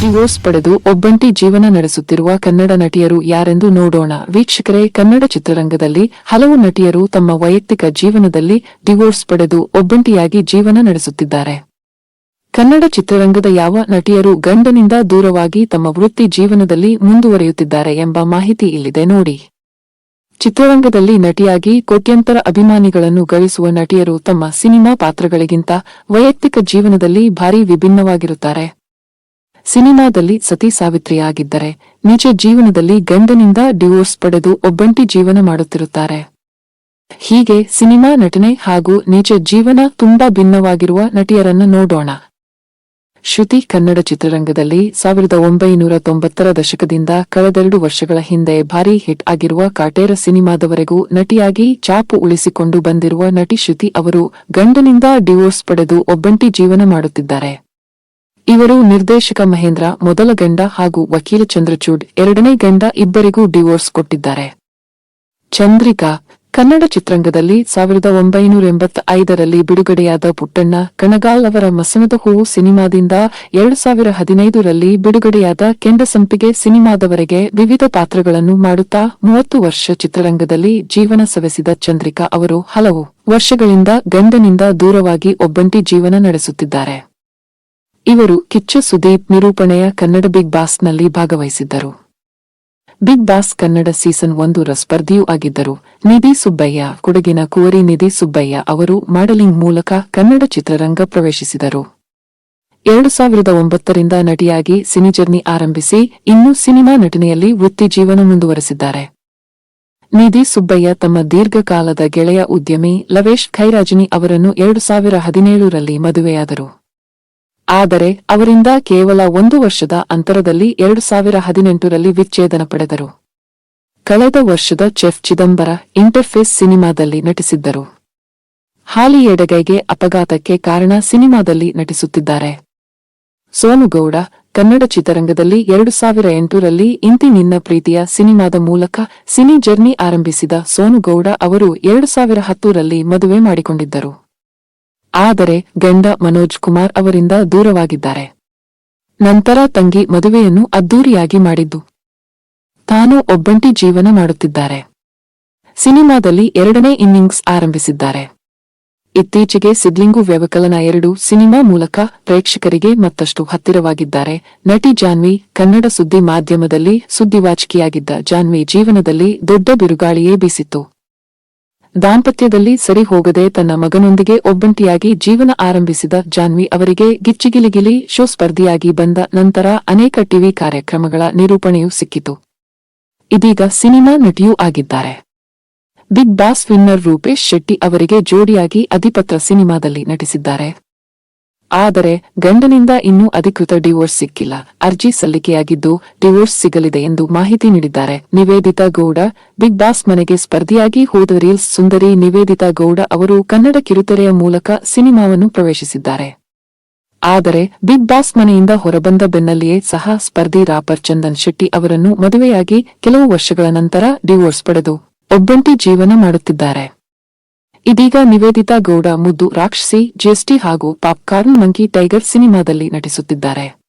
Divorce ಪಡೆದು ಒಬ್ಬಂಟಿ ಜೀವನ ನಡೆಸುತ್ತಿರುವ ಕನ್ನಡ ನಟಿಯರು ಯಾರೆಂದು ನೋಡೋಣ. ವೀಕ್ಷಕರೇ, ಕನ್ನಡ ಚಿತ್ರರಂಗದಲ್ಲಿ ಹಲವು ನಟಿಯರು ತಮ್ಮ ವೈಯಕ್ತಿಕ ಜೀವನದಲ್ಲಿ ಡಿವೋರ್ಸ್ ಪಡೆದು ಒಬ್ಬಂಟಿಯಾಗಿ ಜೀವನ ನಡೆಸುತ್ತಿದ್ದಾರೆ. ಕನ್ನಡ ಚಿತ್ರರಂಗದ ಯಾವ ನಟಿಯರು ಗಂಡನಿಂದ ದೂರವಾಗಿ ತಮ್ಮ ವೃತ್ತಿ ಜೀವನದಲ್ಲಿ ಮುಂದುವರಿಯುತ್ತಿದ್ದಾರೆ ಎಂಬ ಮಾಹಿತಿ ಇಲ್ಲಿದೆ ನೋಡಿ. ಚಿತ್ರರಂಗದಲ್ಲಿ ನಟಿಯಾಗಿ ಕೋಟ್ಯಂತರ ಅಭಿಮಾನಿಗಳನ್ನು ಗಳಿಸುವ ನಟಿಯರು ತಮ್ಮ ಸಿನಿಮಾ ಪಾತ್ರಗಳಿಗಿಂತ ವೈಯಕ್ತಿಕ ಜೀವನದಲ್ಲಿ ಭಾರಿ ವಿಭಿನ್ನವಾಗಿರುತ್ತಾರೆ. ಸಿನಿಮಾದಲ್ಲಿ ಸತಿ ಸಾವಿತ್ರಿಯಾಗಿದ್ದರೆ ನಿಜ ಜೀವನದಲ್ಲಿ ಗಂಡನಿಂದ ಡಿವೋರ್ಸ್ ಪಡೆದು ಒಬ್ಬಂಟಿ ಜೀವನ ಮಾಡುತ್ತಿರುತ್ತಾರೆ. ಹೀಗೆ ಸಿನಿಮಾ ನಟನೆ ಹಾಗೂ ನಿಜ ಜೀವನ ತುಂಬಾ ಭಿನ್ನವಾಗಿರುವ ನಟಿಯರನ್ನು ನೋಡೋಣ. ಶ್ರುತಿ ಕನ್ನಡ ಚಿತ್ರರಂಗದಲ್ಲಿ ಸಾವಿರದ ಒಂಬೈನೂರ ತೊಂಬತ್ತರ ದಶಕದಿಂದ ಕಳೆದೆರಡು ವರ್ಷಗಳ ಹಿಂದೆ ಭಾರೀ ಹಿಟ್ ಆಗಿರುವ ಕಾಟೇರ ಸಿನಿಮಾದವರೆಗೂ ನಟಿಯಾಗಿ ಚಾಪು ಉಳಿಸಿಕೊಂಡು ಬಂದಿರುವ ನಟಿ ಶ್ರುತಿ ಅವರು ಗಂಡನಿಂದ ಡಿವೋರ್ಸ್ ಪಡೆದು ಒಬ್ಬಂಟಿ ಜೀವನ ಮಾಡುತ್ತಿದ್ದಾರೆ. ಇವರು ನಿರ್ದೇಶಕ ಮಹೇಂದ್ರ, ಮೊದಲ ಗಂಡ ಹಾಗೂ ವಕೀಲ ಚಂದ್ರಚೂಡ್, ಎರಡನೇ ಗಂಡ ಇಬ್ಬರಿಗೂ ಡಿವೋರ್ಸ್ ಕೊಟ್ಟಿದ್ದಾರೆ. ಚಂದ್ರಿಕಾ, ಕನ್ನಡ ಚಿತ್ರಂಗದಲ್ಲಿ ಸಾವಿರದ ಒಂಬೈನೂರ ಎಂಬತ್ತ ಐದರಲ್ಲಿ ಬಿಡುಗಡೆಯಾದ ಪುಟ್ಟಣ್ಣ, ಕಣಗಾಲ್ ಅವರ ಮಸನದ ಹೂವು ಸಿನಿಮಾದಿಂದ ಎರಡು ಸಾವಿರ ಹದಿನೈದರಲ್ಲಿ ಬಿಡುಗಡೆಯಾದ ಕೆಂಡಸಂಪಿಗೆ ಸಿನಿಮಾದವರೆಗೆ ವಿವಿಧ ಪಾತ್ರಗಳನ್ನು ಮಾಡುತ್ತಾ ಮೂವತ್ತು ವರ್ಷ ಚಿತ್ರರಂಗದಲ್ಲಿ ಜೀವನ ಸವೆಸಿದ ಚಂದ್ರಿಕಾ ಅವರು ಹಲವು ವರ್ಷಗಳಿಂದ ಗಂಡನಿಂದ ದೂರವಾಗಿ ಒಬ್ಬಂಟಿ ಜೀವನ ನಡೆಸುತ್ತಿದ್ದಾರೆ. ಇವರು ಕಿಚ್ಚ ಸುದೀಪ್ ನಿರೂಪಣೆಯ ಕನ್ನಡ ಬಿಗ್ ಬಾಸ್ನಲ್ಲಿ ಭಾಗವಹಿಸಿದ್ದರು. ಬಿಗ್ ಬಾಸ್ ಕನ್ನಡ ಸೀಸನ್ ಒಂದರ ಸ್ಪರ್ಧಿಯೂ ಆಗಿದ್ದರು. ನಿಧಿ ಸುಬ್ಬಯ್ಯ, ಕೊಡಗಿನ ಕುವರಿ ನಿಧಿ ಸುಬ್ಬಯ್ಯ ಅವರು ಮಾಡೆಲಿಂಗ್ ಮೂಲಕ ಕನ್ನಡ ಚಿತ್ರರಂಗ ಪ್ರವೇಶಿಸಿದರು. ಎರಡು ಸಾವಿರದ ಒಂಬತ್ತರಿಂದ ನಟಿಯಾಗಿ ಸಿನಿಜರ್ನಿ ಆರಂಭಿಸಿ ಇನ್ನೂ ಸಿನಿಮಾ ನಟನೆಯಲ್ಲಿ ವೃತ್ತಿ ಜೀವನ ಮುಂದುವರೆಸಿದ್ದಾರೆ. ನಿಧಿ ಸುಬ್ಬಯ್ಯ ತಮ್ಮ ದೀರ್ಘಕಾಲದ ಗೆಳೆಯ ಉದ್ಯಮಿ ಲವೇಶ್ ಖೈರಾಜಿನಿ ಅವರನ್ನು ಎರಡು ಸಾವಿರ ಹದಿನೇಳರಲ್ಲಿ ಮದುವೆಯಾದರು. ಆದರೆ ಅವರಿಂದ ಕೇವಲ ಒಂದು ವರ್ಷದ ಅಂತರದಲ್ಲಿ ಎರಡು ಸಾವಿರ ಹದಿನೆಂಟರಲ್ಲಿ ವಿಚ್ಛೇದನ ಪಡೆದರು. ಕಳೆದ ವರ್ಷದ ಚೆಫ್ ಚಿದಂಬರ ಇಂಟರ್ಫೇಸ್ ಸಿನಿಮಾದಲ್ಲಿ ನಟಿಸಿದ್ದರು. ಹಾಲಿ ಎಡಗೈಗೆ ಅಪಘಾತಕ್ಕೆ ಕಾರಣ ಸಿನಿಮಾದಲ್ಲಿ ನಟಿಸುತ್ತಿದ್ದಾರೆ. ಸೋನುಗೌಡ, ಕನ್ನಡ ಚಿತ್ರರಂಗದಲ್ಲಿ ಎರಡು ಸಾವಿರ ಎಂಟರಲ್ಲಿ ಇಂತಿ ನಿನ್ನ ಪ್ರೀತಿಯ ಸಿನಿಮಾದ ಮೂಲಕ ಸಿನಿ ಜರ್ನಿ ಆರಂಭಿಸಿದ ಸೋನುಗೌಡ ಅವರು ಎರಡು ಸಾವಿರ ಹತ್ತರಲ್ಲಿ ಮದುವೆ ಮಾಡಿಕೊಂಡಿದ್ದರು. ಆದರೆ ಗಂಡ ಮನೋಜ್ ಕುಮಾರ್ ಅವರಿಂದ ದೂರವಾಗಿದ್ದಾರೆ. ನಂತರ ತಂಗಿ ಮದುವೆಯನ್ನು ಅದ್ದೂರಿಯಾಗಿ ಮಾಡಿದ್ದು. ತಾನು ಒಬ್ಬಂಟಿ ಜೀವನ ಮಾಡುತ್ತಿದ್ದಾರೆ. ಸಿನಿಮಾದಲ್ಲಿ ಎರಡನೇ ಇನ್ನಿಂಗ್ಸ್ ಆರಂಭಿಸಿದ್ದಾರೆ. ಇತ್ತೀಚೆಗೆ ಸಿದ್ಲಿಂಗು ವ್ಯವಕಲನ ಎರಡು ಸಿನಿಮಾ ಮೂಲಕ ಪ್ರೇಕ್ಷಕರಿಗೆ ಮತ್ತಷ್ಟು ಹತ್ತಿರವಾಗಿದ್ದಾರೆ. ನಟಿ ಜಾನ್ವಿ, ಕನ್ನಡ ಸುದ್ದಿ ಮಾಧ್ಯಮದಲ್ಲಿ ಸುದ್ದಿವಾಚಿಕೆಯಾಗಿದ್ದ ಜಾನ್ವಿ ಜೀವನದಲ್ಲಿ ದೊಡ್ಡ ಬಿರುಗಾಳಿಯೇ ಬೀಸಿತ್ತು. ದಾಂಪತ್ಯದಲ್ಲಿ ಸರಿ ಹೋಗದೆ ತನ್ನ ಮಗನೊಂದಿಗೆ ಒಬ್ಬಂಟಿಯಾಗಿ ಜೀವನ ಆರಂಭಿಸಿದ ಜಾನ್ವಿ ಅವರಿಗೆ ಗಿಚ್ಚಿಗಿಲಿಗಿಲಿ ಶೋ ಸ್ಪರ್ಧಿಯಾಗಿ ಬಂದ ನಂತರ ಅನೇಕ ಟಿವಿ ಕಾರ್ಯಕ್ರಮಗಳ ನಿರೂಪಣೆಯೂ ಸಿಕ್ಕಿತು. ಇದೀಗ ಸಿನಿಮಾ ನಟಿಯೂ ಆಗಿದ್ದಾರೆ. Bigg Boss winner Rupesh Shetty ಅವರಿಗೆ ಜೋಡಿಯಾಗಿ ಅಧಿಪತ್ರ ಸಿನಿಮಾದಲ್ಲಿ ನಟಿಸಿದ್ದಾರೆ. ಆದರೆ ಗಂಡನಿಂದ ಇನ್ನೂ ಅಧಿಕೃತ ಡಿವೋರ್ಸ್ ಸಿಕ್ಕಿಲ್ಲ. ಅರ್ಜಿ ಸಲ್ಲಿಕೆಯಾಗಿದ್ದು ಡಿವೋರ್ಸ್ ಸಿಗಲಿದೆ ಎಂದು ಮಾಹಿತಿ ನೀಡಿದ್ದಾರೆ. ನಿವೇದಿತಾ ಗೌಡ, ಬಿಗ್ ಬಾಸ್ ಮನೆಗೆ ಸ್ಪರ್ಧಿಯಾಗಿ ಹೋದ ರೀಲ್ಸ್ ಸುಂದರಿ ನಿವೇದಿತಾ ಗೌಡ ಅವರು ಕನ್ನಡ ಕಿರುತೆರೆಯ ಮೂಲಕ ಸಿನಿಮಾವನ್ನು ಪ್ರವೇಶಿಸಿದ್ದಾರೆ. ಆದರೆ ಬಿಗ್ ಬಾಸ್ ಮನೆಯಿಂದ ಹೊರಬಂದ ಬೆನ್ನಲ್ಲಿಯೇ ಸಹ ಸ್ಪರ್ಧಿ ರಾಪರ್ ಚಂದನ್ ಶೆಟ್ಟಿ ಅವರನ್ನು ಮದುವೆಯಾಗಿ ಕೆಲವು ವರ್ಷಗಳ ನಂತರ ಡಿವೋರ್ಸ್ ಪಡೆದು ಒಬ್ಬಂಟಿ ಜೀವನ ಮಾಡುತ್ತಿದ್ದಾರೆ. ಇದೀಗ ನಿವೇದಿತಾ ಗೌಡ ಮುದ್ದು ರಾಕ್ಷಸಿ ಜಿಎಸ್ಟಿ ಹಾಗೂ ಪಾಪ್ಕಾರ್ನ್ ಮಂಕಿ ಟೈಗರ್ ಸಿನಿಮಾದಲ್ಲಿ ನಟಿಸುತ್ತಿದ್ದಾರೆ.